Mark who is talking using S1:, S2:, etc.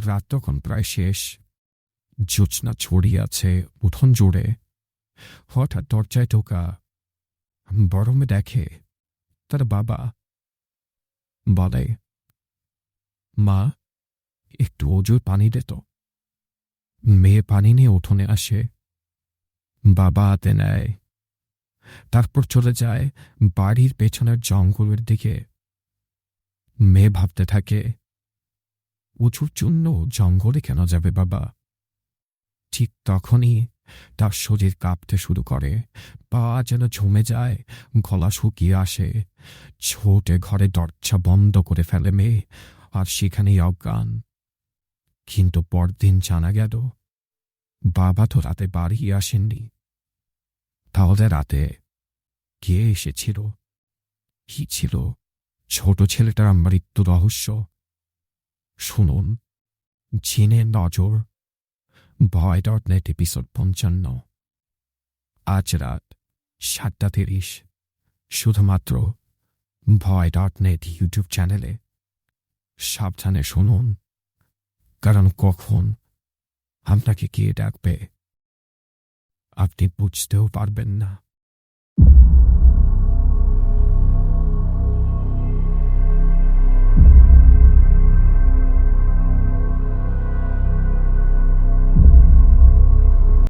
S1: রাত তখন প্রায় শেষ। জ্যোৎস্না ছড়িয়ে আছে উঠোন জুড়ে। হঠাৎ দরজায় টোকা বরমে দেখে তার বাবা। বলে, মা, একটু ওজোর পানি দে মেয়ে পানি নিয়ে উঠোনে আসে। বাবা হাতে নেয়। তারপর চলে যায় বাড়ির পেছনের জঙ্গলের দিকে। মেয়ে ভাবতে থাকে উঁচুর জন্য জঙ্গলে কেন যাবে বাবা? ঠিক তখনই তার শরীর কাঁপতে শুরু করে। পা যেন ঝুমে যায়, গলা শুকিয়ে আসে। ছোটে ঘরে দরজা বন্ধ করে ফেলে মেয়ে, আর সেখানেই অজ্ঞান। কিন্তু পরদিন জানা গেল, বাবা তো রাতে বাড়ি আসেননি। তাহলে রাতে কে এসেছিল? কি ছিল? ছোট ছেলেটার আমার মৃত্যু রহস্য। শুনুন জিনের নজর ভয় ডট নেট এপিসোড পঞ্চান্ন। আজ রাত সাতটা তিরিশ, শুধুমাত্র ভয় ডট নেট ইউটিউব চ্যানেলে সাবধানে শুনুন, কারণ কখন আপনাকে কে ডাকবে, আপনি বুঝতেও পারবেন না।